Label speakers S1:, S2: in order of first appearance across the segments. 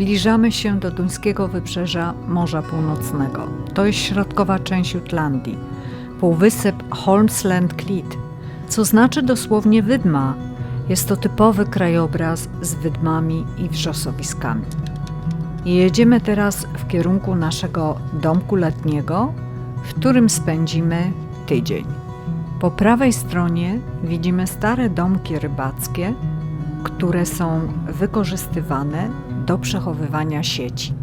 S1: Zbliżamy się do duńskiego wybrzeża Morza Północnego. To jest środkowa część Jutlandii, półwysep Holmsland Klit, co znaczy dosłownie wydma. Jest to typowy krajobraz z wydmami i wrzosowiskami. Jedziemy teraz w kierunku naszego domku letniego, w którym spędzimy tydzień. Po prawej stronie widzimy stare domki rybackie, które są wykorzystywane do przechowywania sieci.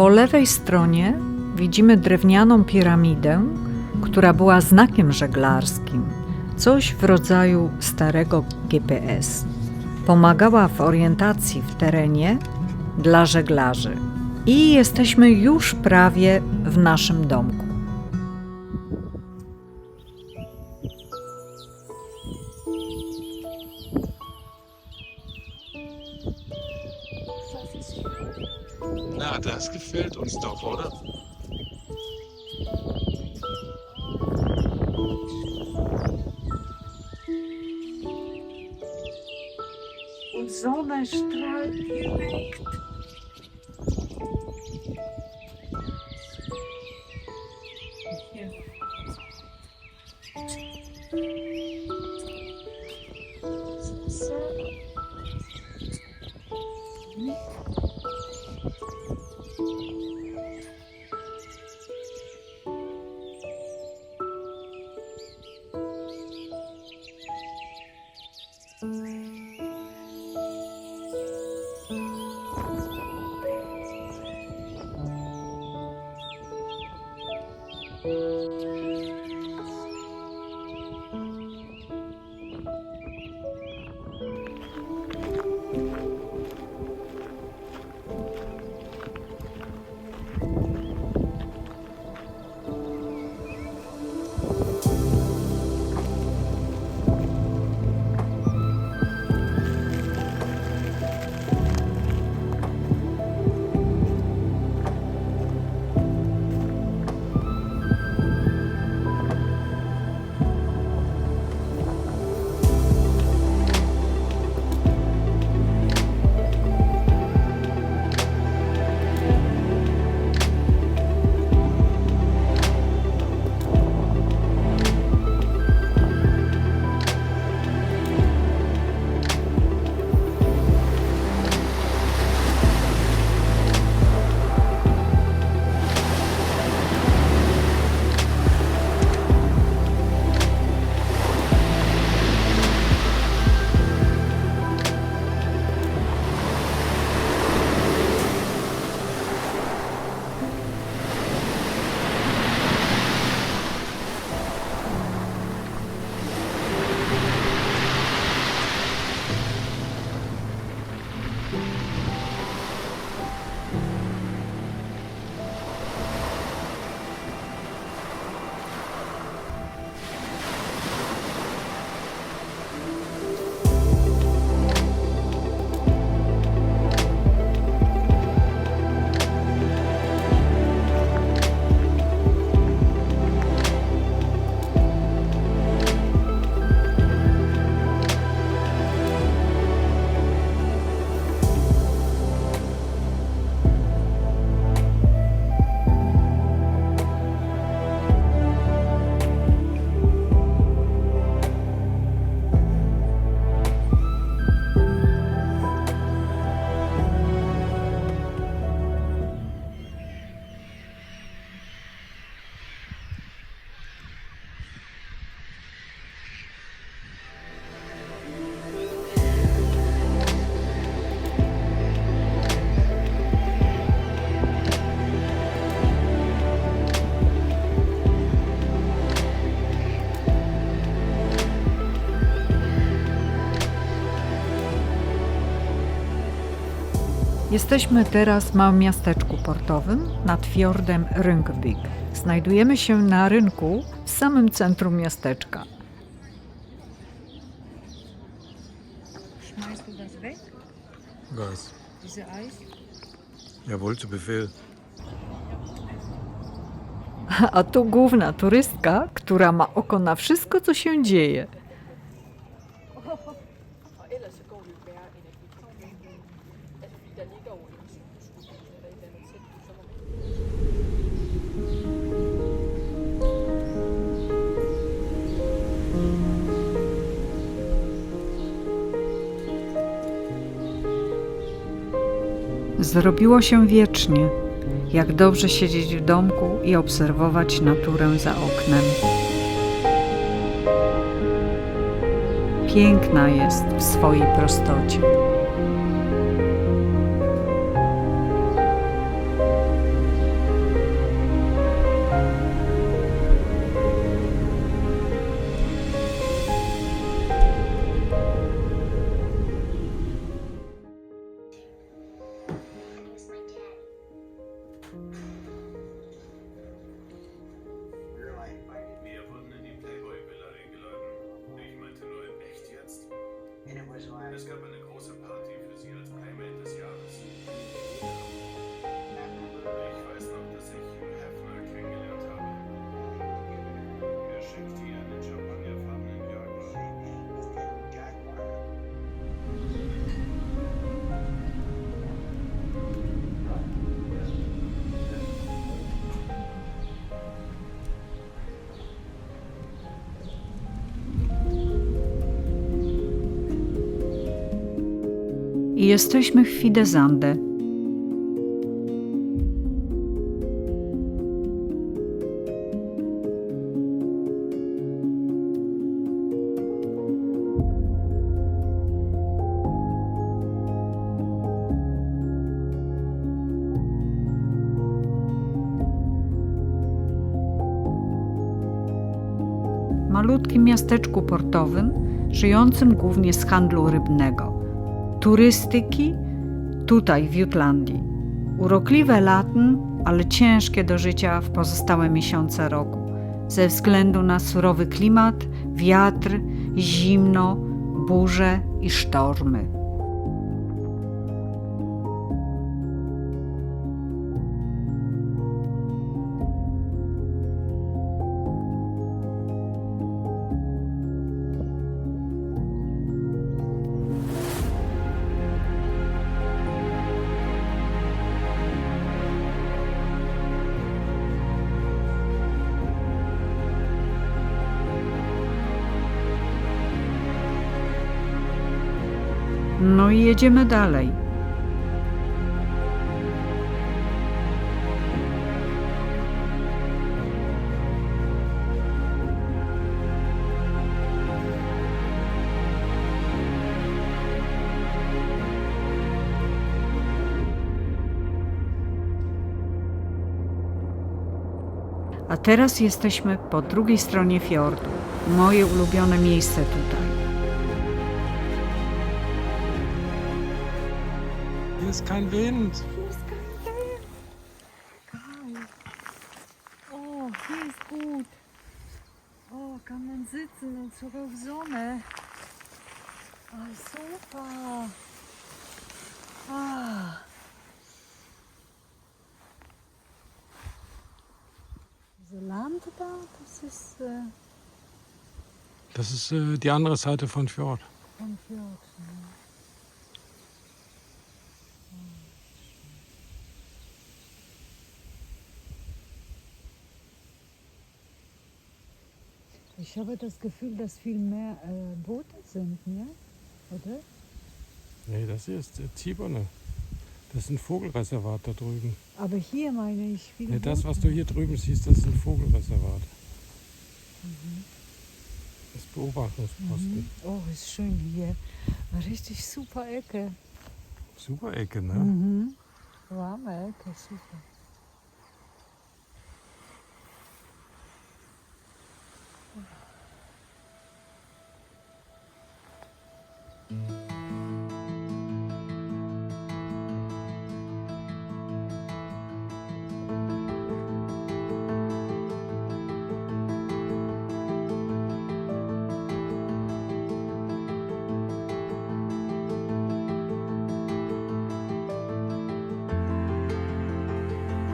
S1: Po lewej stronie widzimy drewnianą piramidę, która była znakiem żeglarskim, coś w rodzaju starego GPS. Pomagała w orientacji w terenie dla żeglarzy. I jesteśmy już prawie w naszym domku. So. Jesteśmy teraz w małym miasteczku portowym nad fiordem Rynkvik. Znajdujemy się na rynku w samym centrum miasteczka.
S2: Schmeißt du das weg,
S3: Was?
S2: diese Eis?
S3: Jawohl, zu Befehl.
S1: A tu główna turystka, która ma oko na wszystko, co się dzieje. Zrobiło się wiecznie. Jak dobrze siedzieć w domku i obserwować naturę za oknem. Piękna jest w swojej prostocie. I jesteśmy w Fidezande. malutkim miasteczku portowym, żyjącym głównie z handlu rybnego turystyki tutaj w Jutlandii. Urokliwe latem, ale ciężkie do życia w pozostałe miesiące roku, ze względu na surowy klimat, wiatr, zimno, burze i sztormy. I jedziemy dalej. A teraz jesteśmy po drugiej stronie fiordu. Moje ulubione miejsce tutaj.
S3: Hier ist kein Wind.
S1: O, hier ist gut. O, kann man sitzen und sogar auf Sonne. Ah, super. Ah. Diese Land da, das ist äh,
S3: Das ist äh, die andere Seite von Fjord.
S1: von Fjord. ne? Ich habe das Gefühl, dass viel mehr äh, Boote sind, ne? oder?
S3: Nee, das hier ist äh, Tibone. Das ist ein Vogelreservat da drüben.
S1: Aber hier meine ich viele
S3: Nee, das, was du hier drüben siehst, das ist ein Vogelreservat. Das ist Beobachtungsposten.
S1: Mhm. Oh, ist schön hier. Eine richtig super Ecke.
S3: Super Ecke, ne?
S1: Mhm. Warme Ecke, super.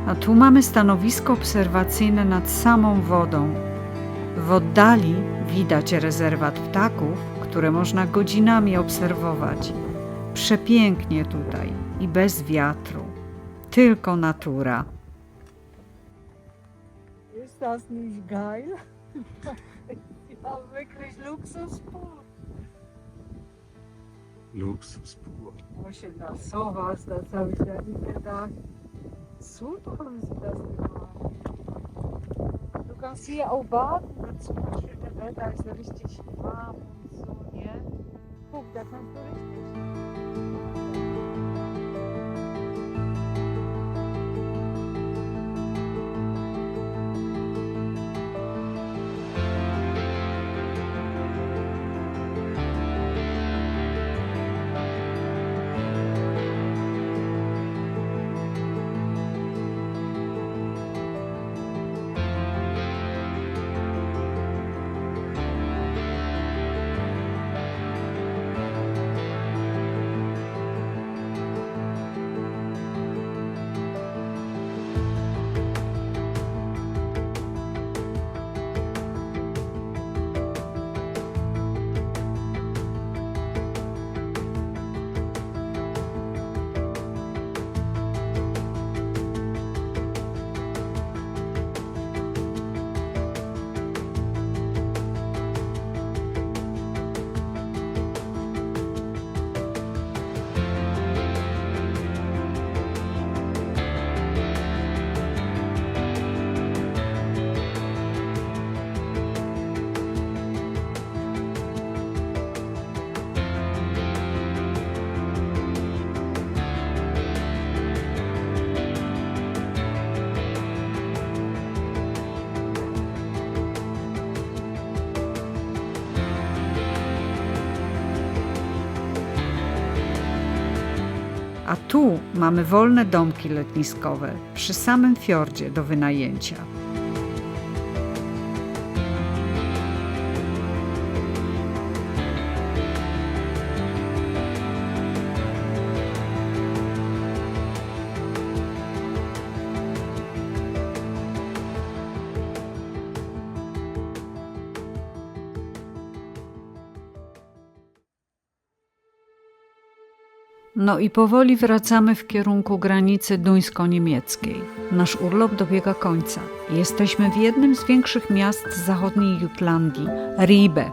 S1: A tu mamy stanowisko obserwacyjne nad samą wodą. W oddali widać rezerwat ptaków, które można godzinami obserwować. Przepięknie tutaj i bez wiatru. Tylko natura.
S4: Ist das nicht geil? ja, wirklich Luxus pur.
S3: Luxus pur.
S4: Ocean, das sowas, das habe ich ja nicht gedacht. Super haben sie das gemacht. Du kannst hier auch baden, wenn zum Beispiel der Wetter ist richtig warm und so, nie? Guck, da kannst du richtig.
S1: Tu mamy wolne domki letniskowe przy samym fiordzie do wynajęcia. No i powoli wracamy w kierunku granicy duńsko-niemieckiej. Nasz urlop dobiega końca. Jesteśmy w jednym z większych miast zachodniej Jutlandii, Ribe.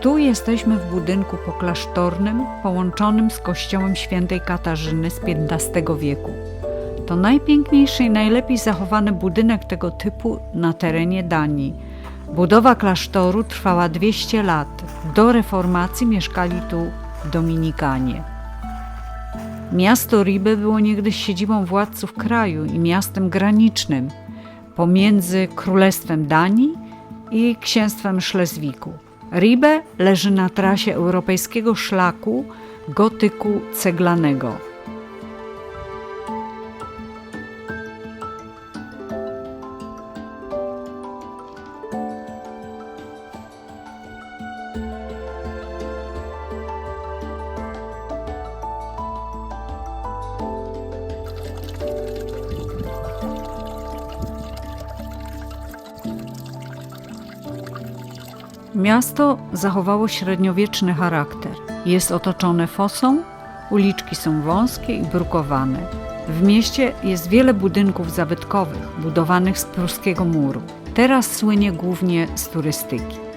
S1: Tu jesteśmy w budynku poklasztornym połączonym z kościołem świętej Katarzyny z XV wieku. To najpiękniejszy i najlepiej zachowany budynek tego typu na terenie Danii. Budowa klasztoru trwała 200 lat. Do reformacji mieszkali tu Dominikanie. Miasto Ribe było niegdyś siedzibą władców kraju i miastem granicznym pomiędzy Królestwem Danii i Księstwem Szlezwiku. Ribe leży na trasie europejskiego szlaku gotyku ceglanego. Miasto zachowało średniowieczny charakter. Jest otoczone fosą, uliczki są wąskie i brukowane. W mieście jest wiele budynków zabytkowych, budowanych z pruskiego muru. Teraz słynie głównie z turystyki.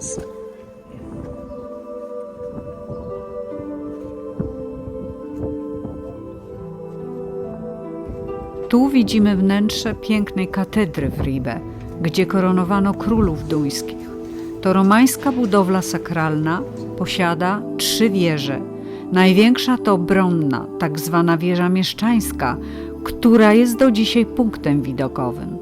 S1: nas. Tu widzimy wnętrze pięknej katedry w Ribe, gdzie koronowano królów duńskich. To romańska budowla sakralna posiada trzy wieże. Największa to bronna, tak zwana wieża mieszczańska, która jest do dzisiaj punktem widokowym.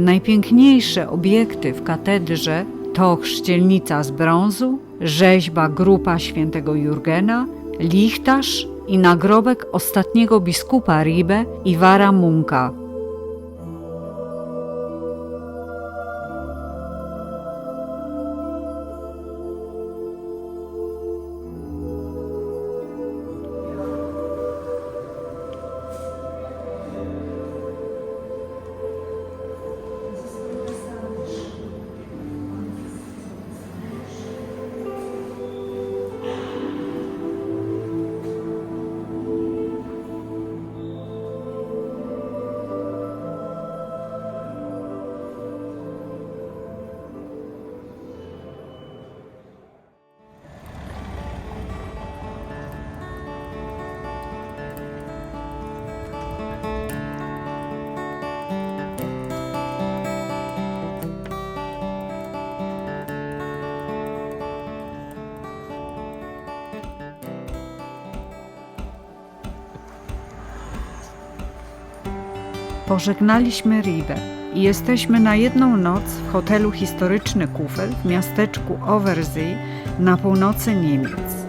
S1: Najpiękniejsze obiekty w katedrze to chrzcielnica z brązu, rzeźba grupa świętego Jurgena, lichtarz i nagrobek ostatniego biskupa Ribe Iwara Munka. Pożegnaliśmy Ribe i jesteśmy na jedną noc w hotelu Historyczny Kufel w miasteczku Oversee na północy Niemiec.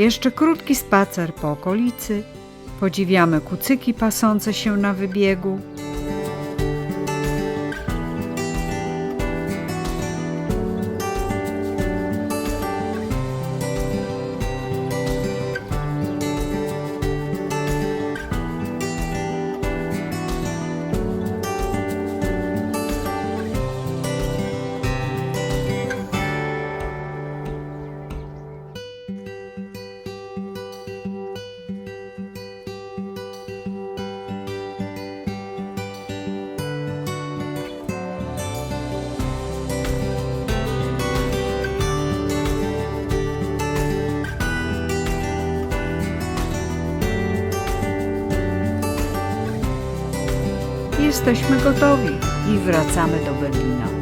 S1: Jeszcze krótki spacer po okolicy. Podziwiamy kucyki pasące się na wybiegu. Jesteśmy gotowi i wracamy do Berlina.